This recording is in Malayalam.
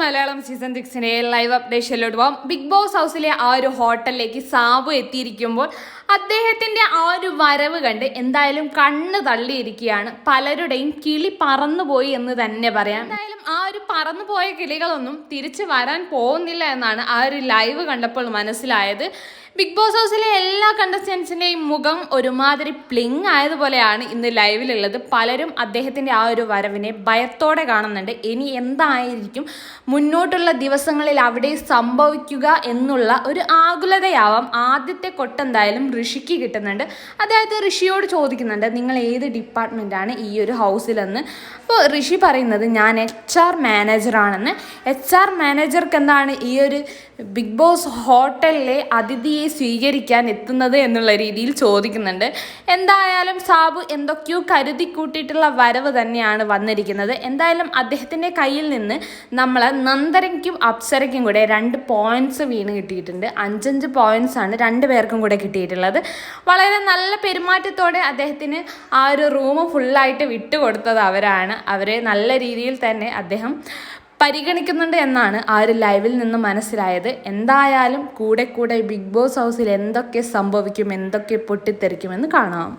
മലയാളം സീസൺ സിക്സിന്റെ ലൈവ് അപ്ഡേഷനിലോട്ട് പോകാം ബിഗ് ബോസ് ഹൗസിലെ ആ ഒരു ഹോട്ടലിലേക്ക് സാബു എത്തിയിരിക്കുമ്പോൾ അദ്ദേഹത്തിന്റെ ആ ഒരു വരവ് കണ്ട് എന്തായാലും കണ്ണ് തള്ളിയിരിക്കുകയാണ്. പലരുടെയും കിളി പറന്നുപോയി എന്ന് തന്നെ പറയാം. എന്തായാലും ആ ഒരു പറന്നുപോയ കിളികളൊന്നും തിരിച്ചു വരാൻ പോകുന്നില്ല എന്നാണ് ആ ഒരു ലൈവ് കണ്ടപ്പോൾ മനസ്സിലായത്. ബിഗ് ബോസ് ഹൗസിലെ എല്ലാ കണ്ടസ്റ്റൻസിന്റെയും മുഖം ഒരുമാതിരി പ്ലിങ് ആയതുപോലെയാണ് ഇന്ന് ലൈവിലുള്ളത് പലരും അദ്ദേഹത്തിന്റെ ആ ഒരു വരവിനെ ഭയത്തോടെ കാണുന്നുണ്ട്. ഇനി എന്തായിരിക്കും? മുന്നോട്ടുള്ള ദിവസങ്ങളിൽ അവിടെ സംഭവിക്കുക എന്നുള്ള ഒരു ആകുലതയാവാം. ആദ്യത്തെ കൊട്ടെന്തായാലും ഋഷിക്ക് കിട്ടുന്നുണ്ട്. അതായത് ഋഷിയോട് ചോദിക്കുന്നുണ്ട് നിങ്ങൾ ഏത് ഡിപ്പാർട്ട്മെന്റാണ് ഈ ഒരു ഹൗസിലെന്ന്? അപ്പോൾ ഋഷി പറയുന്നത് ഞാൻ എച്ച് ആർ മാനേജറാണെന്ന് എച്ച് ആർ മാനേജർക്ക് എന്താണ് ഈ ഒരു ബിഗ് ബോസ് ഹോട്ടലിലെ അതിഥിയെ സ്വീകരിക്കാൻ എത്തുന്നത് എന്നുള്ള രീതിയിൽ ചോദിക്കുന്നുണ്ട്. എന്തായാലും സാബു എന്തൊക്കെയോ കരുതി കൂട്ടിയിട്ടുള്ള വരവ് തന്നെയാണ് വന്നിരിക്കുന്നത്. എന്തായാലും അദ്ദേഹത്തിന്റെ കയ്യിൽ നിന്ന് നമ്മൾ നന്ദരയ്ക്കും അപ്സരയ്ക്കും കൂടെ രണ്ട് പോയിന്റ്സ് വീണ് കിട്ടിയിട്ടുണ്ട്. അഞ്ചഞ്ച് പോയിന്റ്സ് ആണ് രണ്ട് പേർക്കും കൂടെ കിട്ടിയിട്ടുള്ളത്. വളരെ നല്ല പെരുമാറ്റത്തോടെ അദ്ദേഹത്തിന് ആ ഒരു റൂം ഫുള്ളായിട്ട് വിട്ടുകൊടുത്തത് അവരാണ്. അവരെ നല്ല രീതിയിൽ തന്നെ അദ്ദേഹം പരിഗണിക്കുന്നുണ്ട് എന്നാണ് ആ ഒരു ലൈവിൽ നിന്ന് മനസ്സിലായത്. എന്തായാലും കൂടെ കൂടെ ബിഗ് ബോസ് ഹൗസിൽ എന്തൊക്കെ സംഭവിക്കും എന്തൊക്കെ പൊട്ടിത്തെറിക്കുമെന്ന് കാണാം.